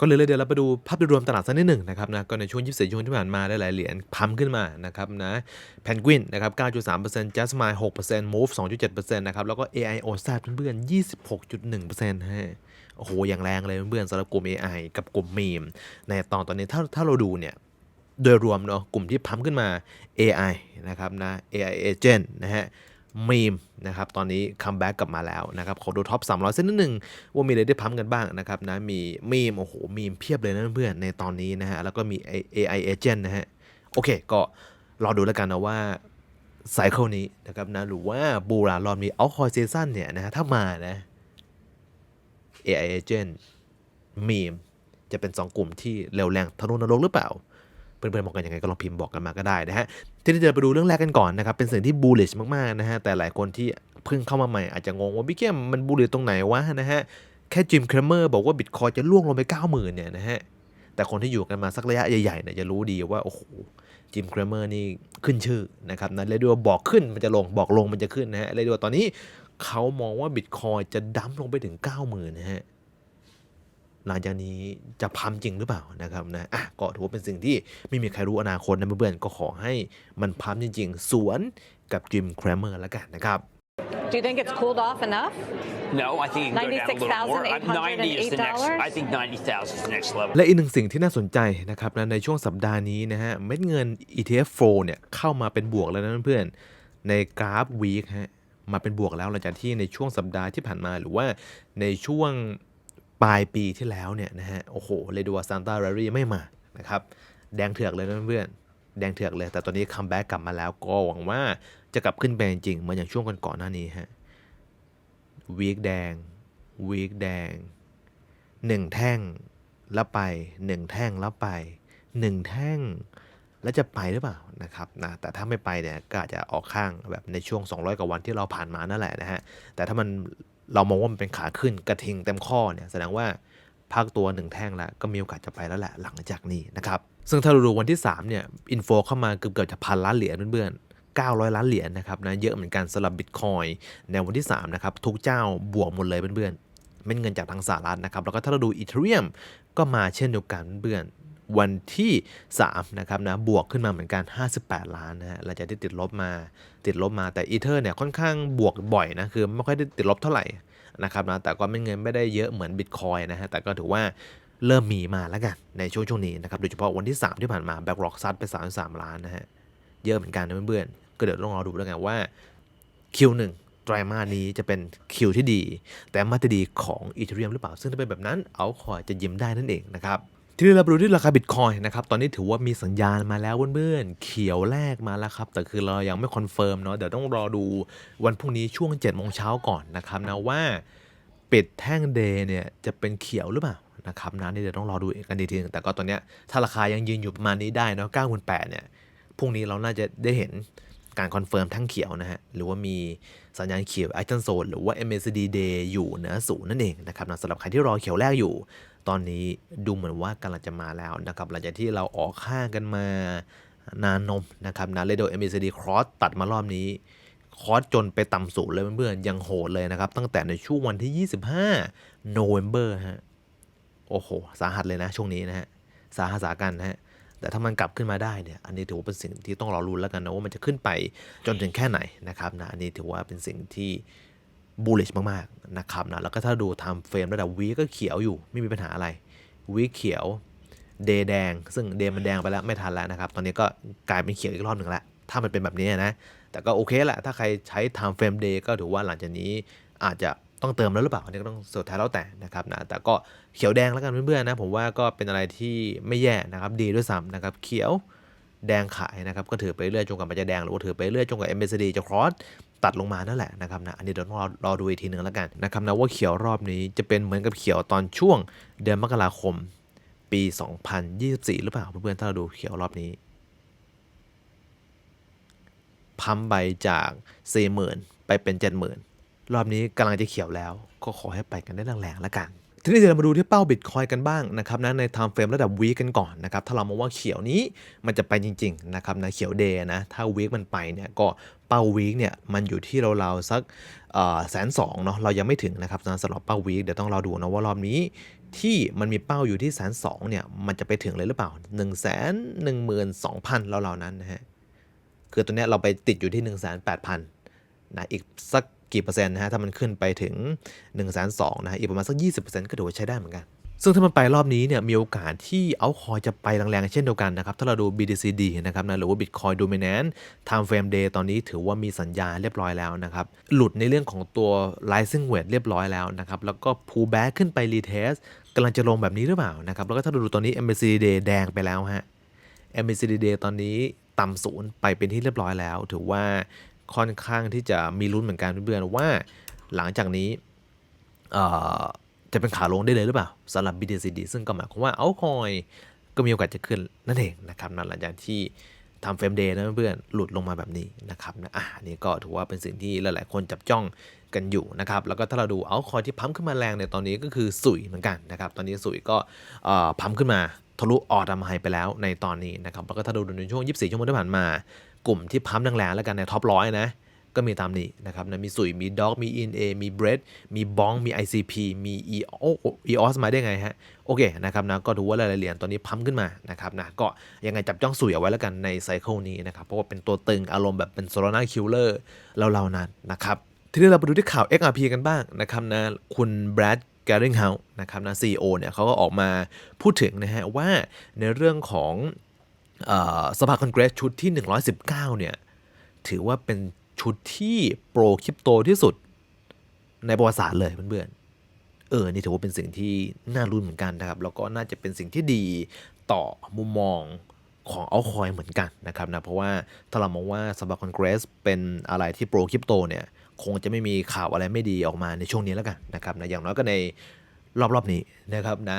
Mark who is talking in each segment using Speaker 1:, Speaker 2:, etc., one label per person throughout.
Speaker 1: ก็เลยเลยเดี๋ยวเราไปดูภาพโดยรวมตลาดสักนิดหนึ่งนะครับนะก็ในช่วง 24 ชั่วโมงที่ผ่านมาได้หลายเหรียญพัมขึ้นมานะครับนะแพนกวินนะครับ 9.3% Jasmine 6% Move 2.7%นะครับแล้วก็ AI o s a เพื่อนๆ26.1%ฮะโอ้โห อย่างแรงเลยเพื่อนๆสำหรับกลุ่ม AI กับกลุ่มมีมในตอนตอนนี้ถ้าถ้าเราดูเนี่ยโดยรวมเนาะกลุ่มที่พัมขึ้นมา AI นะครับนะ AI agent นะฮะ มีมนะครับตอนนี้คัมแบ็กกลับมาแล้วนะครับขอดูท็อป 300เส้นนิดนึงว่ามีอะไรได้พัมกันบ้างนะครับนะมีมีมโอ้โหมีมเพียบเลยนะเพื่อนๆในตอนนี้นะฮะแล้วก็มี AI agent นะฮะโอเค ก็รอดูแล้วกันนะว่าไซเคิลนี้นะครับนะหรือว่าบูรารอบนี้เอาคอยซีซั่นเนี่ยนะฮะถ้ามานะ AI agent มีมจะเป็น 2 กลุ่มที่เร็วแรงทะนุนรกหรือเปล่า เพื่อนๆมองกันยังไงก็ลองพิมพ์บอกกันมาก็ได้นะฮะทีนี้เดี๋ยวไปดูเรื่องแรกกันก่อนนะครับเป็นสิ่งที่ bullish มากๆนะฮะแต่หลายคนที่เพิ่งเข้ามาใหม่อาจจะงงว่าบิ๊กเกมมัน bullish ตรงไหนวะนะฮะแค่จิมเครเมอร์บอกว่าบิตคอยจะล่วงลงไป 90,000เนี่ยนะฮะแต่คนที่อยู่กันมาสักระยะใหญ่ๆเนี่ยจะรู้ดีว่าโอ้โหจิมเครเมอร์นี่ขึ้นชื่อนะครับนะเรียกได้ว่าบอกขึ้นมันจะลงบอกลงมันจะขึ้นนะฮะเรียกได้ว่าตอนนี้เขามองว่าบิตคอยจะดั้มลงไปถึง 90,000นะฮะ หลังจากนี้จะพัมจริงหรือเปล่านะครับนะอะก็ถือว่าเป็นสิ่งที่ไม่มีใครรู้อนาคตนะเพื่อนๆก็ขอให้มันพัมจริง ๆ สวนกับจิมแครมเมอร์แล้วกันนะครับ
Speaker 2: Do you think it's cooled off enough?
Speaker 3: No, I think it can go down a little more. Uh, 90 is the next. I think 90,000 is the next level.
Speaker 1: และอีกหนึ่งสิ่งที่น่าสนใจนะครับนะในช่วงสัปดาห์นี้นะฮะเม็ดเงิน ETF flow เนี่ยเข้ามาเป็นบวกแล้วนะเพื่อนๆในกราฟวีคฮะมาเป็นบวกแล้วหลังจากที่ในช่วงสัปดาห์ที่ผ่านมาหรือว่าในช่วง ปลายปีที่แล้วเนี่ยนะฮะ โอ้โหเลยดูว่าซานตา r รรี่ไม่มานะครับ แดงเถือกเลยนะเพื่อนๆแดงเถือกเลย แต่ตอนนี้คัมแบ็กกลับมาแล้วก็หวังว่าจะกลับขึ้นไปจริงๆเหมือนอย่างช่วงก่อนๆหน้านี้ฮะวีคแดงวีคแดงหนึ่งแท่งแล้วไปหนึ่งแท่งแล้วไปหนึ่งแท่ง แล้วจะไปหรือเปล่านะครับนะแต่ถ้าไม่ไปเนี่ยก็อาจจะออกข้างแบบในช่วง 200 กว่าวันที่เราผ่านมานั่นแหละนะฮะแต่ถ้ามัน เรามองว่ามันเป็นขาขึ้นกระทิงเต็มข้อเนี่ยแสดงว่าพักตัวหนึ่งแท่งแล้วก็มีโอกาสจะไปแล้วแหละหลังจากนี้นะครับซึ่งถ้าดูวันที่3เนี่ยอินโฟเข้ามาเกือบเกือบจะพันล้านเหรียญเพื่อนๆ900 ล้านเหรียญนะครับนะเยอะเหมือนกันสำหรับบิตคอยในวันที่3นะครับทุกเจ้าบวกหมดเลยเพื่อนๆเม็ดเงินจากทางสหรัฐนะครับแล้วก็ถ้าเราดูอีเทเรียมก็มาเช่นเดียวกันเพื่อน วันที่3นะครับนะบวกขึ้นมาเหมือนกัน 58 ล้านนะฮะหลังจากที่ติดลบมาติดลบมาแต่อีเทอร์เนี่ยค่อนข้างบวกบ่อยนะคือไม่ค่อยได้ติดลบเท่าไหร่นะครับนะแต่ก็เม็ดเงินไม่ได้เยอะเหมือนบิตคอยนะฮะแต่ก็ถือว่าเริ่มมีมาแล้วกันในช่วงช่วงนี้นะครับโดยเฉพาะวันที่ 3 ที่ผ่านมาแบ็กร็อกซัดไป 33 ล้านนะฮะเยอะเหมือนกันนะเพื่อนๆก็เดี๋ยวต้องรอดูแล้วกันว่า Q1 ไตรมาสนี้จะเป็นคิวที่ดี แต่มาจะดีของอีเทเรียมหรือเปล่า ซึ่งถ้าเป็นแบบนั้นเอาคอยจะยิ้มได้นั่นเองนะครับ ทีนี้เราไปดูที่ราคาบิตคอยนะครับ ตอนนี้ถือว่ามีสัญญาณมาแล้วเพื่อนๆ เขียวแรกมาแล้วครับ แต่คือเรายังไม่คอนเฟิร์มเนาะ เดี๋ยวต้องรอดูวันพรุ่งนี้ช่วง7จ็ดโมงเช้าก่อนนะครับนะว่าปิดแท่งเดย์เนี่ยจะเป็นเขียวหรือเปล่านะครับนะนี่เดี๋ยวต้องรอดูกันดีทีนึงแต่ก็ตอนเนี้ยถ้าราคายังยืนอยู่ประมาณนี้ได้เนาะ9 8 0 0 0เนี่ยพรุ่งนี้เราน่าจะได้เห็นการคอนเฟิร์มทั้งเขียวนะฮะ หรือว่ามีสัญญาณเขียว Action Zone หรือว่า MACD Day อยู่เหนือศูนย์นั่นเองนะครับนะสำหรับใครที่รอเขียวแรกอยู่ ตอนนี้ดูเหมือนว่ากำลังจะมาแล้วนะครับหลังจากที่เราออกข้างกันมานานนมนะครับนะเลโด MACD Cross ตัดมารอบนี้ คอสจนไปต่ำสูงเลยเพื่อนๆยังโหดเลยนะครับ ตั้งแต่ในช่วงวันที่ 25 November ฮะโอ้โห สาหัสเลยนะช่วงนี้นะฮะสาหัสสากันนะฮะแต่ถ้ามันกลับขึ้นมาได้เนี่ยอันนี้ถือว่าเป็นสิ่งที่ต้องรอรุ้นแล้วกันนะว่ามันจะขึ้นไปจนถึงแค่ไหนนะครับนะอันนี้ถือว่าเป็นสิ่งที่ bullish มากๆนะครับนะแล้วก็ถ้าดูไทม์เฟรมระดับวีก็เขียวอยู่ไม่มีปัญหาอะไรวีเขียวเดย์แดง ซึ่งเดย์มันแดงไปแล้วไม่ทันแล้วนะครับ ตอนนี้ก็กลายเป็นเขียวอีกรอบหนึ่งแล้วถ้ามันเป็นแบบนี้นะ แต่ก็โอเคแหละถ้าใครใช้ time frame day ก็ถือว่าหลังจากนี้อาจจะต้องเติมแล้วหรือเปล่าอันนี้ก็ต้องสุดท้ายแล้วแต่นะครับนะแต่ก็เขียวแดงแล้วกันเพื่อนๆนะผมว่าก็เป็นอะไรที่ไม่แย่นะครับดีด้วยซ้ำนะครับเขียวแดงขายนะครับก็ถือไปเรื่อยจนกว่ามันจะแดงหรือว่าถือไปเรื่อยจนกว่า MACD จะ cross ตัดลงมานั่นแหละนะครับนะอันนี้เดี๋ยวต้องรอรอดูอีกทีหนึ่งแล้วกันนะครับนะว่าเขียวรอบนี้จะเป็นเหมือนกับเขียวตอนช่วงเดือนมกราคม ปี 2024 หรือเปล่าเพื่อนๆถ้าเราดูเขียวรอบนี้พัมไปจาก 40,000 ไปเป็น 70,000 รอบนี้กำลังจะเขียวแล้ว ก็ขอให้ไปกันได้แรงๆแล้วกัน ทีนี้เดี๋ยวเรามาดูที่เป้าบิตคอยกันบ้างนะครับนะใน time frame ระดับวีกันก่อนนะครับถ้าเรามองว่าเขียวนี้มันจะไปจริงๆนะครับนะเขียวเดย์นะถ้าวีคมันไปเนี่ยก็เป้าวีคเนี่ยมันอยู่ที่เราๆสักแสนสองเนาะเรายังไม่ถึงนะครับสำหรับเป้าวีคเดี๋ยวต้องรอดูนะว่ารอบนี้ที่มันมีเป้าอยู่ที่แสนสองเนี่ยมันจะไปถึงเลยหรือเปล่า1นึ่งแสนหนึ่งหมื่นสองพันเราๆนั้นนะฮะคือตัวเนี้ยเราไปติดอยู่ที่1นึ่งแสนแปดพันนะอีกสัก กี่เปอร์เซ็นต์นะฮะถ้ามันขึ้นไปถึง1นึ่งแสนสองนะฮะอีกประมาณสัก 20%ก็ถือว่าใช้ได้เหมือนกัน ซึ่งถ้ามันไปรอบนี้เนี่ยมีโอกาสที่เอาคอยจะไปแรงๆ เช่นเดียวกันนะครับ ถ้าเราดู BTCD นะครับนะหรือว่า Bitcoin Dominant Time Frame Day ตอนนี้ถือว่ามีสัญญาเรียบร้อยแล้วนะครับ หลุดในเรื่องของตัว Rising Wedge เรียบร้อยแล้วนะครับ แล้วก็ pull back ขึ้นไป retest กำลังจะลงแบบนี้หรือเปล่านะครับแล้วก็ถ้าเราดูตอนนี้ MACD Day แดงไปแล้วฮะ MACD Day ตอนนี้ต่ำศูนย์ไปเป็นที่เรียบร้อยแล้ว ถือว่า ค่อนข้างที่จะมีลุ้นเหมือนกันเพื่อนๆว่าหลังจากนี้จะเป็นขาลงได้เลยหรือเปล่าสำหรับ BTCD ซึ่งก็หมายความว่าเอาคอยก็มีโอกาสจะขึ้นนั่นเองนะครับนั่นหลังจากที่ทำเฟรมเดย์นะเพื่อนๆหลุดลงมาแบบนี้นะครับนะอะนี่ก็ถือว่าเป็นสิ่งที่หลายๆ คนจับจ้องกันอยู่นะครับ แล้วก็ถ้าเราดูเอาคอยที่พัมขึ้นมาแรงในตอนนี้ก็คือสุยเหมือนกันนะครับ ตอนนี้สุยก็พัมขึ้นมาทะลุออดามไฮไปแล้วในตอนนี้นะครับ แล้วก็ถ้าดูในช่วง 24 ชั่วโมงที่ผ่านมา กลุ่มที่พัมแรงๆแล้วกันในท็อปร้อยนะ ก็มีตามนี้นะครับนะมีสุยมีด็อกมี ENA มีเบรดมีบองมี ICP มี EOS มาได้ไงฮะ โอเคนะครับนะก็ถือว่าหลายเหรียญตอนนี้พัมขึ้นมานะครับนะก็ยังไงจับจ้องสุยเอาไว้แล้วกันในไซเคิลนี้นะครับ เพราะว่าเป็นตัวตึงอารมณ์แบบเป็นโซโลนาคิลเลอร์เราๆนั้นนะครับทีนี้เราไปดูที่ข่าว XRP กันบ้างนะครับนะคุณแบรดแกริงเฮาส์นะครับนะซีโอเนี่ยเขาก็ออกมาพูดถึงนะฮะว่าในเรื่องของ สภาคอนเกรสชุดที่ 119 เนี่ย ถือว่าเป็นชุดที่โปรคริปโตที่สุดในประวัติศาสตร์เลยเพื่อนๆ เออ นี่ถือว่าเป็นสิ่งที่น่ารุ้นเหมือนกันนะครับ แล้วก็น่าจะเป็นสิ่งที่ดีต่อมุมมองของเอาคอยเหมือนกันนะครับนะ เพราะว่าถ้าเรามองว่าสภาคอนเกรสเป็นอะไรที่โปรคริปโตเนี่ย คงจะไม่มีข่าวอะไรไม่ดีออกมาในช่วงนี้แล้วกันนะครับนะ อย่างน้อยก็ในรอบๆนี้นะครับนะ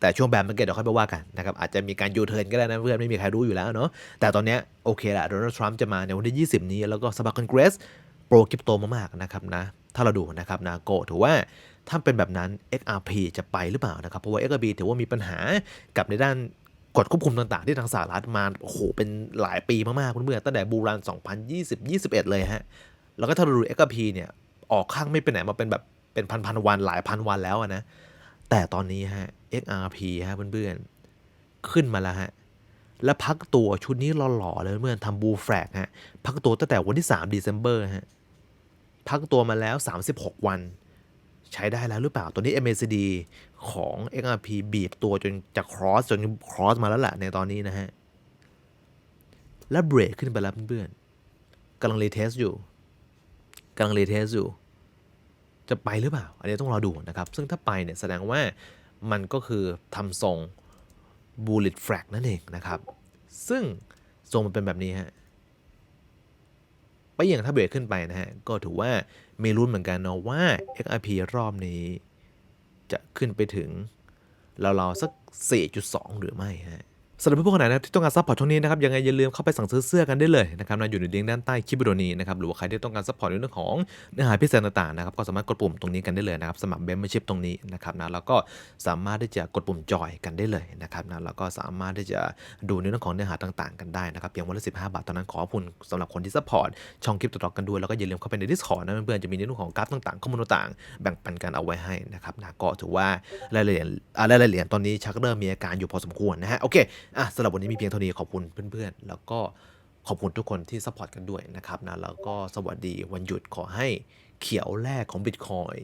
Speaker 1: แต่ช่วงแบนมันเกิดเดี๋ยวค่อยไปว่ากันนะครับอาจจะมีการยูเทิร์นก็ได้นะเพื่อนไม่มีใครรู้อยู่แล้วเนาะแต่ตอนนี้โอเคละโดนัลด์ทรัมป์จะมาในวันที่ 20 นี้ แล้วก็สภาคอนเกรสโปรคริปโตมากๆนะครับนะถ้าเราดูนะครับนะโกถือว่าถ้าเป็นแบบนั้น XRP จะไปหรือเปล่านะครับเพราะว่า XRP ถือว่ามีปัญหากับในด้านกฎควบคุมต่างๆ ที่ทางสหรัฐมาโอ้โหเป็นหลายปีมากๆเพื่อนๆตั้งแต่บูรัน2020-21 เลยฮะแล้วก็ถ้าเราดู XRP เนี่ยออกข้างไม่ไปไหนมาเป็นแบบเป็นพันๆวันหลายพันวันแล้วนะ แต่ตอนนี้ฮะ XRP ฮะเพื่อนๆ ขึ้นมาแล้วฮะ แล้วพักตัวชุดนี้หล่อๆเลยเพื่อนทำบูแฟกฮะ พักตัวตั้งแต่วันที่3 December ฮะ พักตัวมาแล้ว 36 วัน ใช้ได้แล้วหรือเปล่า ตัวนี้ MACD ของ XRP บีบตัวจนจะ cross จน cross มาแล้วแหละในตอนนี้นะฮะ แล้วเบรกขึ้นไปแล้วเพื่อนๆกำลังรีเทสอยู่กำลังรีเทสอยู่ จะไปหรือเปล่า อันนี้ต้องรอดูนะครับ ซึ่งถ้าไปเนี่ยแสดงว่ามันก็คือทำทรง bullet flag นั่นเองนะครับ ซึ่งทรงมันเป็นแบบนี้ฮะไปอย่างถ้าเบรกขึ้นไปนะฮะ ก็ถือว่ามีลุ้นเหมือนกันเนาะว่า XRP รอบนี้จะขึ้นไปถึงเราๆสัก 4.2 หรือไม่ฮะ สำหรับผู้คนไหนนะที่ต้องการซัพพอร์ตช่องนี้นะครับยังไงอย่าลืมเข้าไปสั่งซื้อเสื้อกันได้เลยนะครับนะอยู่ในลิงก์ด้านใต้คลิปวิดีโอนี้นะครับหรือว่าใครที่ต้องการซัพพอร์ตในเรื่องของเนื้อหาพิเศษต่างๆนะครับก็สามารถกดปุ่มตรงนี้กันได้เลยนะครับสมัครเบมเบอร์ชิพตรงนี้นะครับนะแล้วก็สามารถที่จะกดปุ่มจอยกันได้เลยนะครับนะแล้วก็สามารถที่จะดูในเรื่องของเนื้อหาต่างๆ กันได้นะครับเพียงวันละ15บห้าบาทตอนนั้นขออบคุณสำหรับคนที่ซัพพอร์ตช่องคลิปต่อๆกันด้วยแล้วก็อย่าลืมเข้าไปใน Discord นะเพื่อนๆจะมีในเรื่องของกราฟต่างๆข้อมูลต่างๆแบ่งปันกันเอาไว้ให้นะครับนะก็ถือว่ารายละเอียดรายละเอียดตอนนี้ชักเริ่มมีอาการอยู่พอสมควรนะฮะโอเคอะสำหรับวันนี้มีเพียงเท่านี้ขอบคุณเพื่อนๆ แล้วก็ขอบคุณทุกคนที่สปอร์ตกันด้วยนะครับนะแล้วก็สวัสดีวันหยุดขอให้เขียวแรกของบิตคอย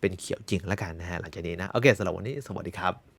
Speaker 1: เป็นเขียวจริงละกันนะฮะหลังจากนี้นะ โอเคสำหรับวันนี้สวัสดีครับ